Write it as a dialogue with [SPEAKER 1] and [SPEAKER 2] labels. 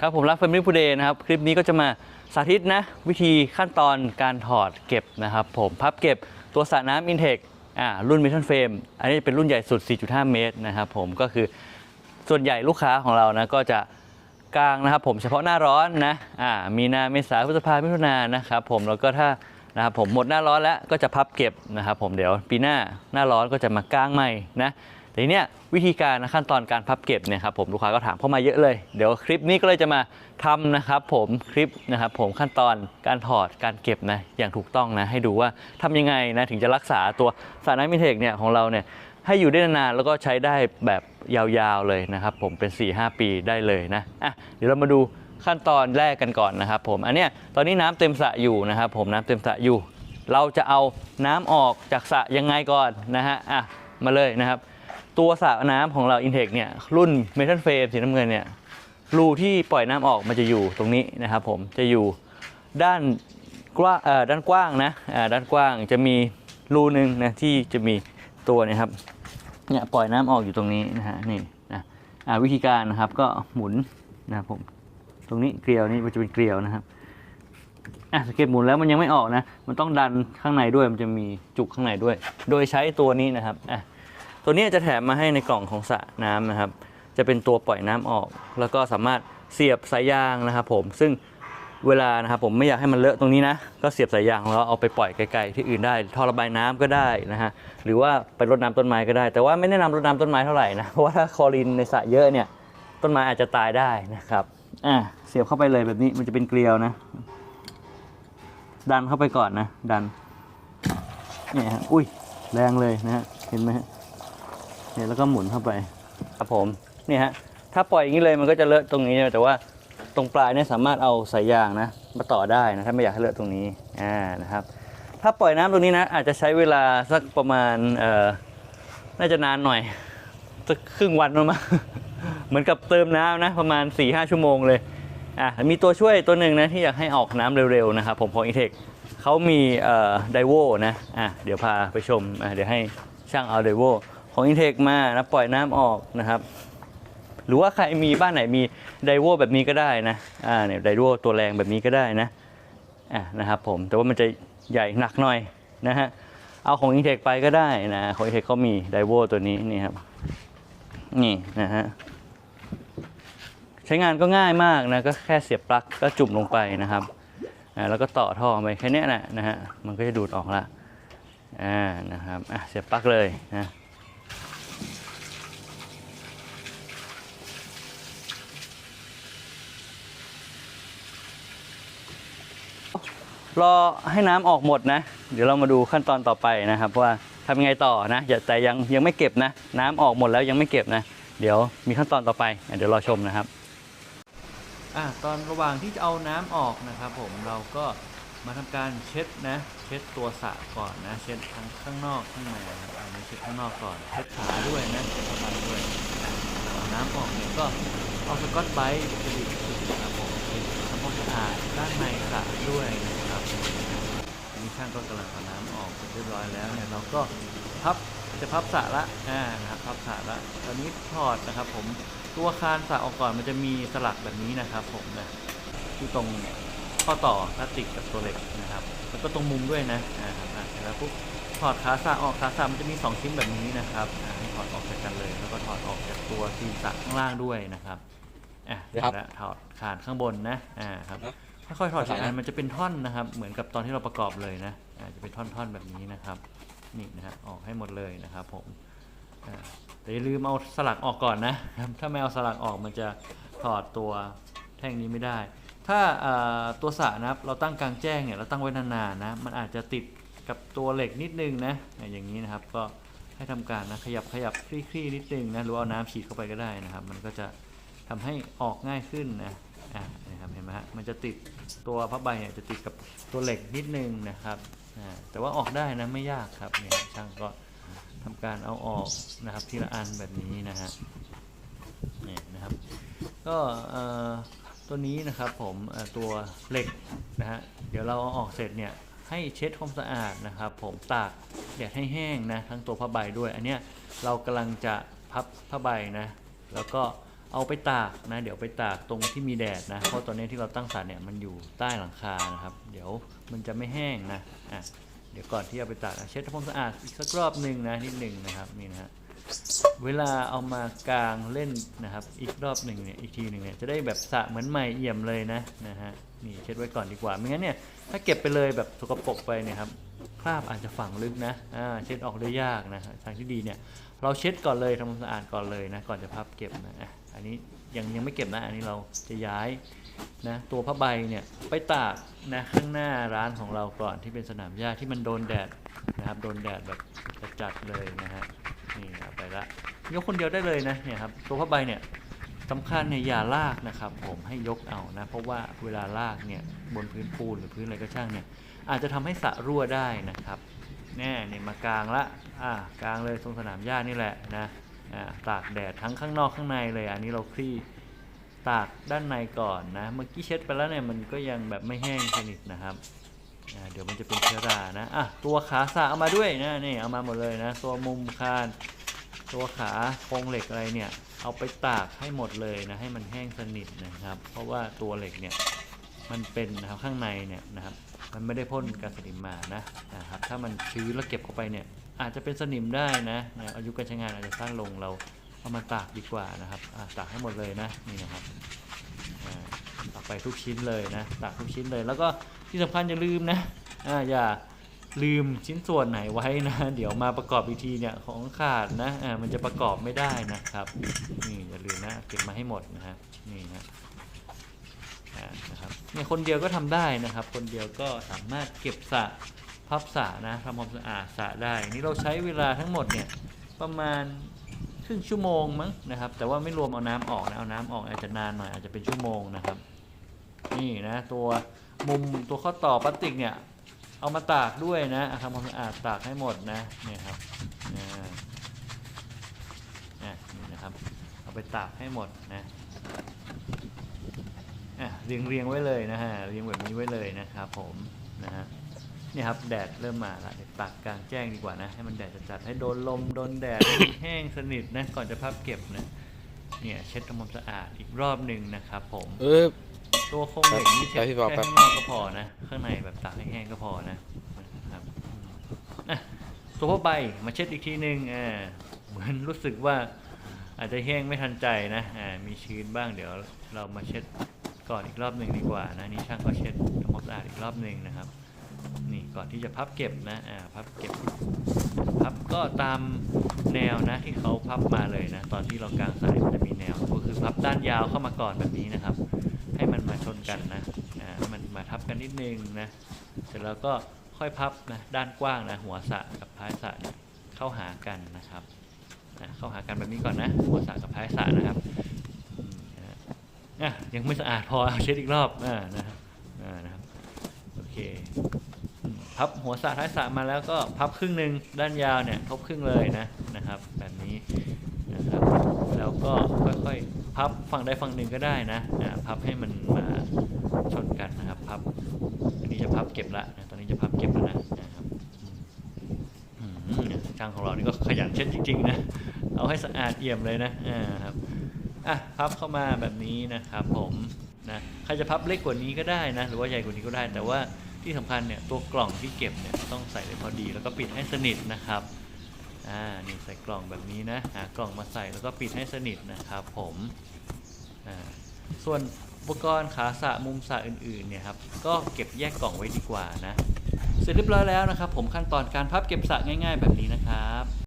[SPEAKER 1] ครับผมรัก Family Today นะครับ คลิปนี้ก็จะมาสาธิตนะ วิธีขั้นตอนการถอดเก็บนะครับผมพับเก็บตัวสระน้ำ Intake อ่ารุ่น Mission Frame อันนี้เป็นรุ่นใหญ่สุด 4.5 เมตรนะครับผมก็คือส่วนใหญ่ลูกค้าของเรานะก็จะกลางนะครับผมเฉพาะหน้าร้อนนะอ่ามีนาเมษาพฤษภามิถุนายนนะครับผมแล้วก็ถ้านะครับผมหมดหน้าร้อนแล้วก็จะพับเก็บนะครับผมเดี๋ยวปีหน้าหน้าร้อนก็จะมากางใหม่นะ แต่ทีเนี้ยวิธีการนะขั้นตอนการพับเก็บเนี่ยครับผมลูกค้าก็ถามเข้ามาเยอะเลย เดี๋ยวคลิปนี้ก็เลยจะมาทำนะครับผมคลิปนะครับผมขั้นตอนการถอดการเก็บนะอย่างถูกต้องนะให้ดูว่าทำยังไงนะถึงจะรักษาตัวสารน้ำมิเทคเนี่ยของเราเนี่ยให้อยู่ได้นานๆแล้วก็ใช้ได้แบบยาวๆเลยนะครับผมเป็น 4-5 ปีได้เลยนะอะเดี๋ยวเรามาดูขั้นตอนแรกกันก่อนนะครับผมอันเนี้ยตอนนี้น้ำเต็มสระอยู่นะครับผมน้ำเต็มสระอยู่ เราจะเอาน้ำออกจากสระยังไงก่อนนะฮะอะมาเลยนะครับ ตัวสระน้ำของเรา Intake เนี่ยรุ่น Metal Frame สีน้ำเงินเนี่ยรูที่ปล่อยน้ำออกมันจะอยู่ตรงนี้นะครับผมจะอยู่ด้านกว้างด้านกว้างนะด้านกว้างจะมีรูหนึ่งนะที่จะมีตัวนยครับเนี่ยปล่อยน้ำออกอยู่ตรงนี้นะฮะนี่นะวิธีการนะครับก็หมุนนะครับผมตรงนี้เกลียวนี่มันจะเป็นเกลียวนะครับอะสเก็ตหมุนแล้วมันยังไม่ออกนะ มันต้องดันข้างในด้วยมันจะมีจุกข้างในด้วย โดยใช้ตัวนี้นะครับอะ ตัวนี้จะแถมมาให้ในกล่องของสระน้ำนะครับ จะเป็นตัวปล่อยน้ำออก แล้วก็สามารถเสียบสายยางนะครับผมซึ่งเวลานะครับผมไม่อยากให้มันเลอะตรงนี้นะ ก็เสียบสายยางแล้วเอาไปปล่อยไกลๆที่อื่นได้ท่อระบายน้ำก็ได้นะฮะหรือว่าไปรดน้ำต้นไม้ก็ได้ แต่ว่าไม่แนะนำรดน้ำต้นไม้เท่าไหร่นะเพราะว่าถ้าคอรีนในสระเยอะเนี่ยต้นไม้อาจจะตายได้นะครับอะเสียบเข้าไปเลยแบบนี้มันจะเป็นเกลียวนะ ดันเข้าไปก่อนนะ ดันเนี่ยฮะอุ้ยแรงเลยนะฮะเห็นไหมฮะ เนี่ยแล้วก็หมุนเข้าไป ครับผมนี่ฮะถ้าปล่อยอย่างนี้เลยมันก็จะเลอะตรงนี้แต่ว่าตรงปลายเนี่ยสามารถเอาสายยางนะมาต่อได้นะถ้าไม่อยากให้เลอะตรงนี้อ่านะครับ ถ้าปล่อยน้ำตรงนี้นะอาจจะใช้เวลาสักประมาณเอ่อน่าจะนานหน่อยสักครึ่งวันประมาณเหมือนกับเติมน้ำนะประมาณ4ี่ห้าชั่วโมงเลยอะมีตัวช่วยตัวหนึ่งนะที่อยากให้ออกน้ำเร็วๆนะครับผมของอีเทคเขามีเอ่อไดโวนะอะเดี๋ยวพาไปชมอะเดี๋ยวให้ช่างเอาไดโว ของ Intake มานะปล่อยน้ำออกนะครับ หรือว่าใครมีบ้านไหนมีไดโวแบบนี้ก็ได้นะอ่าเนี่ยไดโวตัวแรงแบบนี้ก็ได้นะอะนะครับผมแต่ว่ามันจะใหญ่หนักหน่อยนะฮะเอาของ Intake ไปก็ได้นะของ Intake เขามีไดโวตัวนี้นี่ครับนี่นะฮะใช้งานก็ง่ายมากนะก็แค่เสียบปลั๊กก็จุ่มลงไปนะครับอ่าแล้วก็ต่อท่อไปแค่นี้ยนะนะฮะมันก็จะดูดออกละอ่านะครับอะเสียบปลั๊กเลยนะ รอให้น้ำออกหมดนะ เดี๋ยวเรามาดูขั้นตอนต่อไปนะครับ ว่าทำยังไงต่อนะอย่าแต่ยังยังไม่เก็บนะ น้ำออกหมดแล้วยังไม่เก็บนะ เดี๋ยวมีขั้นตอนต่อไป เดี๋ยวรอชมนะครับอะตอนระหว่างที่จะเอาน้ำออกนะครับ ผมเราก็มาทำการเช็ดนะ เช็ดตัวสระก่อนนะเช็ดทั้งข้างนอกข้างในนะครับอันนี้เช็ดข้างนอกก่อนเช็ดขาด้วยนะเช็ดขาด้วยเอาน้ำออกเนี่ยก็เอาสกอตไบรท์จะดีดนะครับผม อาดด้านในสระด้วยนะครับอันนี้ช่างก็กำลังเอาน้ำออกเรียบร้อยแล้วเนี่ยเราก็พับจะพับสระละอ่านะครับพับสระละตอนนี้ถอดนะครับ ผมตัวคานสระออกก่อนมันจะมีสลักแบบนี้นะครับ ผมนะที่ตรงข้อต่อพลาสติกกับตัวเหล็กนะครับ แล้วก็ตรงมุมด้วยนะอ่าครับอะเสร็จแล้วปุ๊บถอดขาสระออกขาสระมันจะมีสองชิ้นแบบนี้นะครับถอดออกจากกันเลย แล้วก็ถอดออกจากตัวซีนสระข้างล่างด้วยนะครับ อะเสร็จ
[SPEAKER 2] ครับ
[SPEAKER 1] แล้วถอดคานข้างบนนะอ่าครับค่อยๆถอดจากนั้นมันจะเป็นท่อนนะครับ เหมือนกับตอนที่เราประกอบเลยนะอ่าจะเป็นท่อนๆแบบนี้นะครับนี่นะฮะออกให้หมดเลยนะครับผมอ่าแต่อย่าลืมเอาสลักออกก่อนนะครับถ้าไม่เอาสลักออกมันจะถอดตัวแท่งนี้ไม่ได้ ถ้าอ่าตัวสระนะครับเราตั้งกลางแจ้งเนี่ยเราตั้งไว้นานๆนะมันอาจจะติดกับตัวเหล็กนิดนึงนะอ่าอย่างนี้นะครับก็ให้ทำการนะขยับขยับคลี่ๆนิดนึงนะหรือว่าเอาน้ำฉีดเข้าไปก็ได้นะครับ มันก็จะ ทำให้ออกง่ายขึ้นนะอ่านะครับเห็นไหมฮะมันจะติดตัวผ้าใบเนี่ยจะติดกับตัวเหล็กนิดนึงนะครับอ่าแต่ว่าออกได้นะไม่ยากครับเนี่ยช่างก็ทำการเอาออกนะครับทีละอันแบบนี้นะฮะนี่นะครับ ก็เอ่อตัวนี้นะครับผมตัวเหล็กนะฮะเดี๋ยวเราเอาออกเสร็จเนี่ยให้เช็ดความสะอาดนะครับ ผมตากแดดให้แห้งนะทั้งตัวผ้าใบด้วย อันเนี้ยเรากำลังจะพับผ้าใบนะแล้วก็ เอาไปตากนะ เดี๋ยวไปตากตรงที่มีแดดนะ เพราะตอนนี้ที่เราตั้งสารเนี่ยมันอยู่ใต้หลังคานะครับ เดี๋ยวมันจะไม่แห้งนะอะเดี๋ยวก่อนที่เอาไปตากเช็ดทำความสะอาดอีกสักรอบหนึ่งนะนิดหนึ่งนะครับนี่นะฮะเวลาเอามากางเล่นนะครับ อีกรอบหนึ่งเนี่ยอีกทีหนึ่งเนี่ยจะได้แบบสะเหมือนใหม่เอี่ยมเลยนะนะฮะนี่เช็ดไว้ก่อนดีกว่าไม่งั้นเนี่ยถ้าเก็บไปเลยแบบสกปรกไปเนี่ยครับคราบอาจจะฝังลึกนะอ่าเช็ดออกได้ยากนะทางที่ดีเนี่ยเราเช็ดก่อนเลยทำความสะอาดก่อนเลยนะก่อนจะพับเก็บนะ อันนี้ยังยังไม่เก็บนะ อันนี้เราจะย้ายนะตัวผ้าใบเนี่ยไปตากนะข้างหน้าร้านของเราก่อนที่เป็นสนามหญ้าที่มันโดนแดดนะครับโดนแดดแบบจัดเลยนะฮะนี่เอาไปละยกคนเดียวได้เลยนะเนี่ยครับตัวผ้าใบเนี่ยสำคัญเนี่ยอย่าลากนะครับ ผมให้ยกเอานะเพราะว่าเวลาลากเนี่ยบนพื้นปูนหรือพื้นอะไรก็ช่างเนี่ยอาจจะทำให้สระรั่วได้นะครับแน่เนี่ยมากลางละอ่ากลางเลยตรงสนามหญ้านี่แหละนะ ตากแดดทั้งข้างนอกข้างในเลย อันนี้เราคลี่ตากด้านในก่อนนะ เมื่อกี้เช็ดไปแล้วเนี่ยมันก็ยังแบบไม่แห้งสนิทนะครับเดี๋ยวมันจะเป็นเชื้อรานะอะตัวขาสระเอามาด้วยนะนี่เอามาหมดเลยนะ ตัวมุมคาน ตัวขาโครงเหล็กอะไรเนี่ย เอาไปตากให้หมดเลยนะ ให้มันแห้งสนิทนะครับ เพราะว่าตัวเหล็กเนี่ยมันเป็นนะครับข้างในเนี่ยนะครับ มันไม่ได้พ่นกันสนิมมานะนะครับ ถ้ามันชื้นแล้วเก็บเข้าไปเนี่ย อาจจะเป็นสนิมได้นะนะอายุการใช้งานอาจจะสั้นลงเราเอามาตากดีกว่านะครับตากให้หมดเลยนะนี่นะครับตากไปทุกชิ้นเลยนะตากทุกชิ้นเลย แล้วก็ที่สำคัญอย่าลืมนะอ่าอย่าลืมชิ้นส่วนไหนไว้นะ เดี๋ยวมาประกอบอีกทีเนี่ยของขาดนะอ่ามันจะประกอบไม่ได้นะครับนี่อย่าลืมนะเก็บมาให้หมดนะฮะนี่นะนะครับเนี่ยคนเดียวก็ทำได้นะครับ คนเดียวก็สามารถเก็บสะ พับสระนะทำความสะอาดสระได้ นี่เราใช้เวลาทั้งหมดเนี่ยประมาณครึ่งชั่วโมงมั้งนะครับ แต่ว่าไม่รวมเอาน้ำออกนะเอาน้ำออกอาจจะนานหน่อยอาจจะเป็นชั่วโมงนะครับ นี่นะตัวมุมตัวข้อต่อพลาสติกเนี่ยเอามาตากด้วยนะทำความสะอาดตากให้หมดนะเนี่ยครับอ่าอะนี่นะครับ เอาไปตากให้หมดนะเรียงเรียงไว้เลยนะฮะเรียงแบบนี้ไว้เลยนะครับผมนะฮะ เนี่ยครับแดดเริ่มมาละเดี๋ยวตากกลางแจ้งดีกว่านะ ให้มันแดดจัดๆให้โดนลมโดนแดดให้มันแห้งสนิทนะก่อนจะพับเก็บนะเนี่ยเช็ดทำความสะอาดอีกรอบหนึ่งนะครับผม
[SPEAKER 2] เออ
[SPEAKER 1] ตัวโครงเหล็กนี่เช็ด
[SPEAKER 2] ครับพี่บอก
[SPEAKER 1] แค่
[SPEAKER 2] ครับ
[SPEAKER 1] ข้างนอกก็พอนะ ข้างในแบบตากให้แห้งก็พอนะนะครับอืมอะตัวผ้าใบมาเช็ดอีกทีหนึ่งอ่าเหมือนรู้สึกว่าอาจจะแห้งไม่ทันใจนะอ่ามีชื้นบ้างเดี๋ยวเรามาเช็ดก่อนอีกรอบหนึ่งดีกว่านะนี่ช่างก็เช็ดทำความสะอาดอีกรอบหนึ่งนะครับ นี่ก่อนที่จะพับเก็บนะอ่าพับเก็บพับก็ตามแนวนะที่เขาพับมาเลยนะ ตอนที่เรากางสายมันจะมีแนว ก็คือพับด้านยาวเข้ามาก่อนแบบนี้นะครับ ให้มันมาชนกันนะอ่ามันมาทับกันนิดนึงนะเสร็จแล้วก็ค่อยพับนะด้านกว้างนะหัวสะกับท้ายสะเนี่ยเข้าหากันนะครับนะเข้าหากันแบบนี้ก่อนนะ หัวสะกับท้ายสะนะครับอะยังไม่สะอาดพอเอาเช็ดอีกรอบอ่านะครับอ่านะครับโอเค อืม พับหัวสระท้ายสระมาแล้วก็พับครึ่งหนึ่งด้านยาวเนี่ยทบครึ่งเลยนะนะครับ แบบนี้นะครับแล้วก็ค่อยๆพับฝั่งใดฝั่งหนึ่งก็ได้นะอ่าพับให้มันมาชนกันนะครับพับอันนี้จะพับเก็บละนะตอนนี้จะพับเก็บแล้วนะนะครับช่างของเรานี่ก็ขยันเช็ดจริงๆนะเอาให้สะอาดเอี่ยมเลยนะอ่าครับอะพับเข้ามาแบบนี้นะครับผมนะใครจะพับเล็กกว่านี้ก็ได้นะหรือว่าใหญ่กว่านี้ก็ได้แต่ว่า ที่สำคัญเนี่ยตัวกล่องที่เก็บเนี่ยต้องใส่ได้พอดีแล้วก็ปิดให้สนิทนะครับอ่านี่ใส่กล่องแบบนี้นะหากล่องมาใส่แล้วก็ปิดให้สนิทนะครับผมอ่าส่วนอุปกรณ์ขาสะมุมสะอื่นๆเนี่ยครับก็เก็บแยกกล่องไว้ดีกว่านะเสร็จเรียบร้อยแล้วนะครับ ผมขั้นตอนการพับเก็บสะง่าย ๆ แบบนี้นะครับ